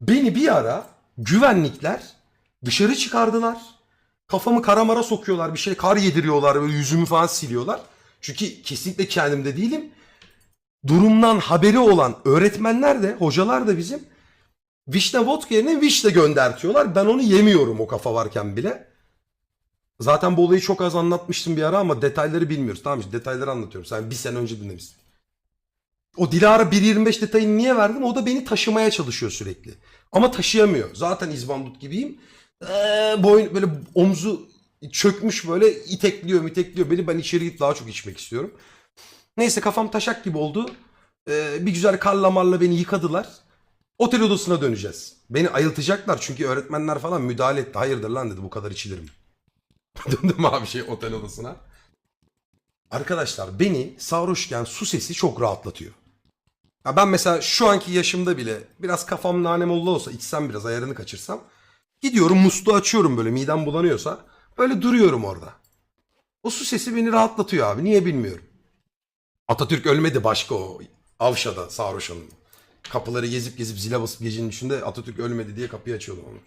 Beni bir ara güvenlikler dışarı çıkardılar. Kafamı karamara sokuyorlar bir şey kar yediriyorlar böyle yüzümü falan siliyorlar. Çünkü kesinlikle kendimde değilim. Durumdan haberi olan öğretmenler de hocalar da bizim vişne vodka yerine vişne göndertiyorlar. Ben onu yemiyorum o kafa varken bile. Zaten bu olayı çok az anlatmıştım bir ara ama detayları bilmiyoruz. Tamam işte detayları anlatıyorum. Sen bir sene önce dinlemişsin. O Dilara 1.25 detayını niye verdim? O da beni taşımaya çalışıyor sürekli. Ama taşıyamıyor. Zaten izbandut gibiyim. Ee, boyun böyle omzu çökmüş böyle itekliyor mitekliyor beni. Ben içeri gidip daha çok içmek istiyorum. Neyse kafam taşak gibi oldu. Ee, bir güzel karla marla beni yıkadılar. Otel odasına döneceğiz. Beni ayıltacaklar çünkü öğretmenler falan müdahale etti. Hayırdır lan dedi bu kadar içilirim. Döndüm abi şey otel odasına. Arkadaşlar beni sarhoşken su sesi çok rahatlatıyor. Ya ben mesela şu anki yaşımda bile biraz kafam nane molla olsa içsem biraz ayarını kaçırsam gidiyorum musluğu açıyorum böyle midem bulanıyorsa böyle duruyorum orada. O su sesi beni rahatlatıyor abi niye bilmiyorum. Atatürk ölmedi başka o Avşa'da sarhoş hanım. Kapıları gezip gezip zile basıp gecenin içinde Atatürk ölmedi diye kapıyı açıyordu onu.